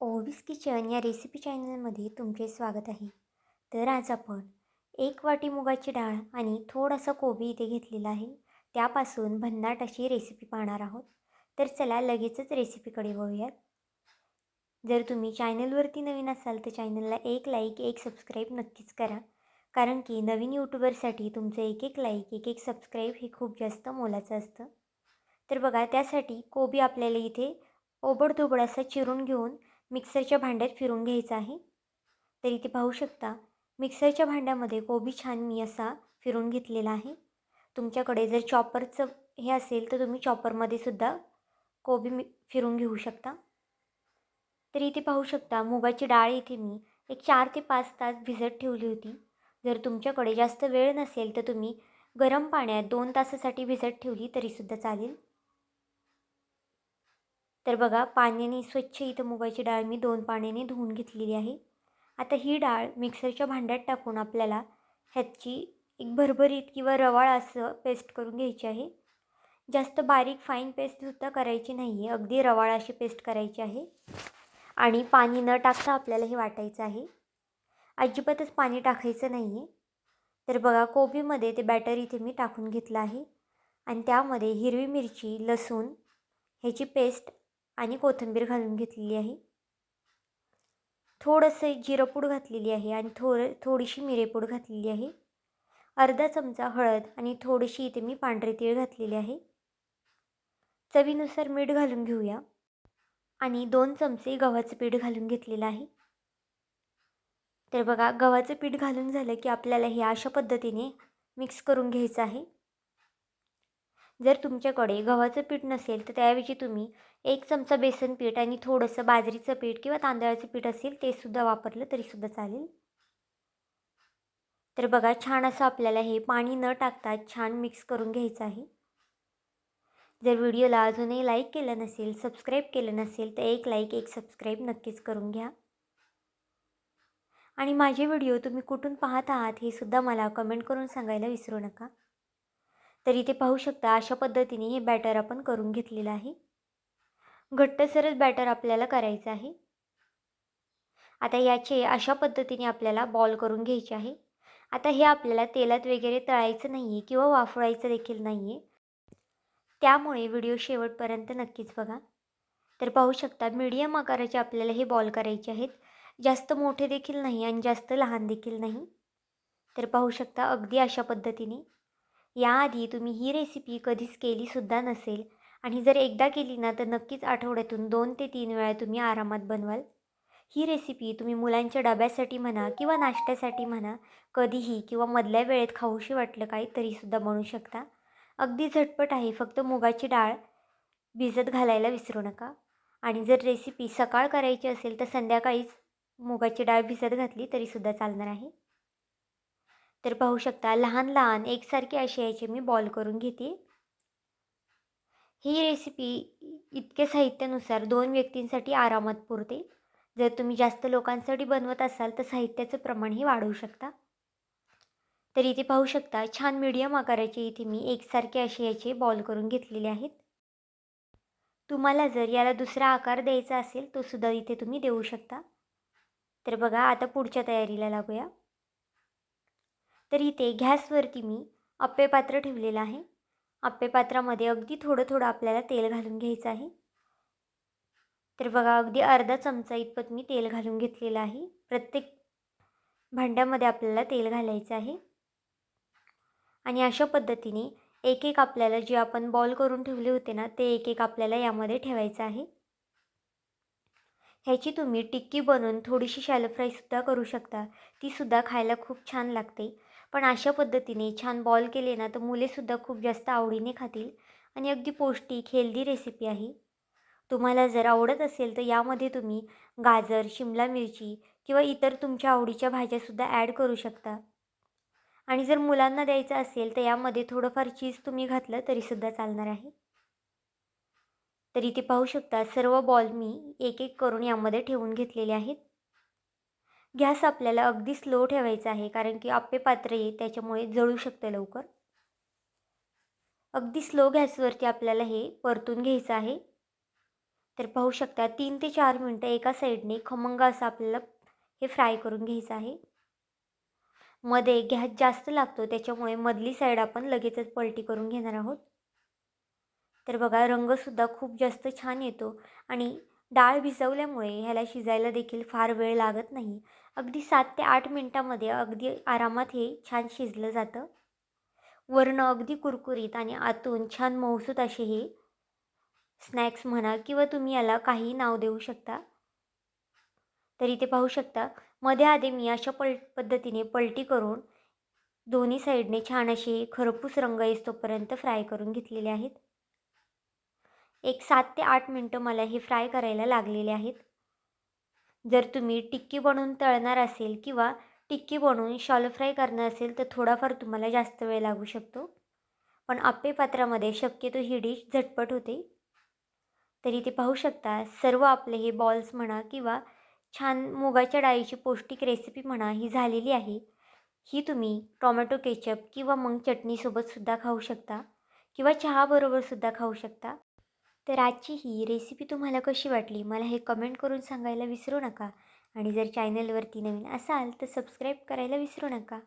Ovis kitchen या recipe चॅनलमध्ये तुमचे स्वागत आहे. तर आज आपण एक वाटी मुगाची डाळ आणि थोडासा कोबी इथे घेतलेला आहे. त्यापासून भन्नाट अशी रेसिपी पाहणार आहोत. तर चला लगेचच रेसिपीकडे वळूयात. जर तुम्ही चॅनलवरती नवीन असाल तर चॅनलला एक लाईक एक सबस्क्राईब नक्कीच करा. कारण की नवीन यूट्यूबरसाठी तुमचं एक एक लाईक एक एक सबस्क्राईब हे खूप जास्त मोलाचं असतं. तर बघा त्यासाठी कोबी आपल्याला इथे ओबडधोबड असा चिरून घेऊन मिक्सरच्या भांड्यात फिरून घ्यायचा आहे. तर इथे पाहू शकता मिक्सरच्या भांड्यामध्ये कोबी छान मी असा फिरून घेतलेला आहे. तुमच्याकडे जर चॉपरचं हे असेल तर तुम्ही चॉपरमध्ये सुद्धा कोबी मी फिरून घेऊ शकता. तर इथे पाहू शकता मुगाची डाळ इथे मी एक चार ते पाच तास भिजत ठेवली होती. जर तुमच्याकडे जास्त वेळ नसेल तर तुम्ही गरम पाण्यात दोन तासासाठी भिजत ठेवली तरीसुद्धा चालेल. तर बघा पाण्याने स्वच्छ इथं मुगाची डाळ मी दोन पाण्याने धुवून घेतलेली आहे. आता ही डाळ मिक्सरच्या भांड्यात टाकून आपल्याला ह्याची एक भरभरीत किंवा रवाळ असं पेस्ट करून घ्यायची आहे. जास्त बारीक फाईन पेस्टसुद्धा करायची नाही आहे अगदी रवाळ अशी पेस्ट करायची आहे. आणि पाणी न टाकता आपल्याला हे वाटायचं आहे. अजिबातच पाणी टाकायचं नाही आहे तर बघा कोबीमध्ये ते बॅटर इथे मी टाकून घेतलं आहे. आणि त्यामध्ये हिरवी मिरची लसूण ह्याची पेस्ट आणि कोथिंबीर घालून घेतलेली आहे. थोडंसं जिरंपूड घातलेली आहे आणि थोडं थोडीशी मिरेपूड घातलेली आहे. अर्धा चमचा हळद आणि थोडीशी इथे मी पांढरे तीळ घातलेले आहे. चवीनुसार मीठ घालून घेऊया. आणि दोन चमचे गव्हाचं पीठ घालून घेतलेलं आहे. तर बघा गव्हाचं पीठ घालून झालं की आपल्याला हे अशा पद्धतीने मिक्स करून घ्यायचं आहे. जर तुमच्याकडे गव्हाचं पीठ नसेल तर त्याऐवजी तुम्ही एक चमचा बेसन पीठ आणि थोडंसं बाजरीचं पीठ किंवा तांदळाचं पीठ असेल ते सुद्धा वापरलं तरीसुद्धा चालेल. तर बघा छान असं आपल्याला हे पाणी न टाकता छान मिक्स करून घ्यायचं आहे. जर व्हिडिओला अजूनही लाईक केलं नसेल सबस्क्राईब केलं नसेल तर एक लाईक एक सबस्क्राईब नक्कीच करून घ्या. आणि माझे व्हिडिओ तुम्ही कुठून पाहत आहात हे सुद्धा मला कमेंट करून सांगायला विसरू नका. तर इथे पाहू शकता अशा पद्धतीने हे बॅटर आपण करून घेतलेलं आहे. घट्टसरच बॅटर आपल्याला करायचं आहे. आता याचे अशा पद्धतीने आपल्याला बॉल करून घ्यायचे आहे. आता हे आपल्याला तेलात वगैरे तळायचं नाही आहे किंवा वाफवायचं देखील नाही आहे त्यामुळे व्हिडिओ शेवटपर्यंत नक्कीच बघा. तर पाहू शकता मीडियम आकाराचे आपल्याला हे बॉल करायचे आहेत. जास्त मोठे देखील नाही आणि जास्त लहान देखील नाही. तर पाहू शकता अगदी अशा पद्धतीने. याआधी तुम्ही ही रेसिपी कधीच केलीसुद्धा नसेल. आणि जर एकदा केली ना तर नक्कीच आठवड्यातून दोन ते तीन वेळा तुम्ही आरामात बनवाल. ही रेसिपी तुम्ही मुलांच्या डब्यासाठी म्हणा किंवा नाश्त्यासाठी म्हणा कधीही किंवा मधल्या वेळेत खाऊशी वाटलं काही तरीसुद्धा बनवू शकता. अगदी झटपट आहे फक्त मुगाची डाळ भिजत घालायला विसरू नका. आणि जर रेसिपी सकाळ करायची असेल तर संध्याकाळीच मुगाची डाळ भिजत घातली तरीसुद्धा चालणार आहे. तर पाहू शकता लहान लहान एकसारखे असे याचे मी बॉल करून घेते. ही रेसिपी इतक्या साहित्यानुसार दोन व्यक्तींसाठी आरामात पुरते. जर तुम्ही जास्त लोकांसाठी बनवत असाल तर साहित्याचं प्रमाणही वाढवू शकता. तर इथे पाहू शकता छान मीडियम आकाराचे इथे मी एकसारखे असे याचे बॉल करून घेतलेले आहेत. तुम्हाला जर याला दुसरा आकार द्यायचा असेल तो सुद्धा इथे तुम्ही देऊ शकता. तर बघा आता पुढच्या तयारीला लागूया. तर इथे गॅसवरती मी अप्पेपात्र ठेवलेलं आहे. आप्पे पात्रामध्ये अगदी थोडं थोडं आपल्याला तेल घालून घ्यायचं आहे. तर बघा अगदी अर्धा चमचा इतपत मी तेल घालून घेतलेलं आहे. प्रत्येक भांड्यामध्ये आपल्याला तेल घालायचं आहे. आणि अशा पद्धतीने एक एक आपल्याला जे आपण बॉल करून ठेवले होते ना ते एक एक आपल्याला यामध्ये ठेवायचं आहे. ह्याची तुम्ही टिक्की बनवून थोडीशी शॅलो फ्राईसुद्धा करू शकता. तीसुद्धा खायला खूप छान लागते. पण अशा पद्धतीने छान बॉल केले ना तर मुलेसुद्धा खूप जास्त आवडीने खातील आणि अगदी पौष्टिक हेल्दी रेसिपी आहे. तुम्हाला जर आवडत असेल तर यामध्ये तुम्ही गाजर शिमला मिरची किंवा इतर तुमच्या आवडीच्या भाज्यासुद्धा ॲड करू शकता. आणि जर मुलांना द्यायचं असेल तर यामध्ये थोडंफार चीज तुम्ही घातलं तरीसुद्धा चालणार आहे. तर इथे पाहू शकता सर्व बॉल मी एक एक करून यामध्ये ठेवून घेतलेले आहेत. गॅस आपल्याला अगदी स्लो ठेवायचा आहे कारण की आप्पे पात्र आहे त्याच्यामुळे जळू शकतं लवकर. अगदी स्लो गॅसवरती आपल्याला हे परतून घ्यायचं आहे. तर पाहू शकता तीन ते चार मिनटं एका साईडने खमंग असं आपल्याला हे फ्राय करून घ्यायचं आहे. मध्ये गॅस जास्त लागतो त्याच्यामुळे मधली साईड आपण लगेचच पलटी करून घेणार आहोत. तर बघा रंगसुद्धा खूप जास्त छान येतो आणि डाळ भिजवल्यामुळे ह्याला शिजायला देखील फार वेळ लागत नाही. अगदी सात ते आठ मिनटामध्ये अगदी आरामात हे छान शिजलं जातं. वर्ण अगदी कुरकुरीत आणि आतून छान मऊसूत असे हे स्नॅक्स म्हणा किंवा तुम्ही याला काही नाव देऊ शकता. तर इथे पाहू शकता मध्ये आधी मी अशा पल पद्धतीने पलटी करून दोन्ही साईडने छान असे खरपूस रंग येतोपर्यंत फ्राय करून घेतलेले आहेत. एक सात ते आठ मिनटं मला हे फ्राय करायला लागलेले आहेत. जर तुम्ही टिक्की बनवून तळणार असेल किंवा टिक्की बनवून शॉलो फ्राय करणार असेल तर थोडाफार तुम्हाला जास्त वेळ लागू शकतो. पण आप्पे पात्रामध्ये शक्यतो ही डिश झटपट होते. तरी ते पाहू शकता सर्व आपले हे बॉल्स म्हणा किंवा छान मुगाच्या डाळीची पौष्टिक रेसिपी म्हणा ही झालेली आहे. ही तुम्ही टॉमॅटो केचप किंवा मग चटणीसोबतसुद्धा खाऊ शकता किंवा चहाबरोबरसुद्धा खाऊ शकता. तर आजची ही रेसिपी तुम्हाला कशी वाटली? मला हे कमेंट करून सांगायला विसरू नका. आणि जर चॅनलवरती नवीन असाल तर सबस्क्राईब करायला विसरू नका.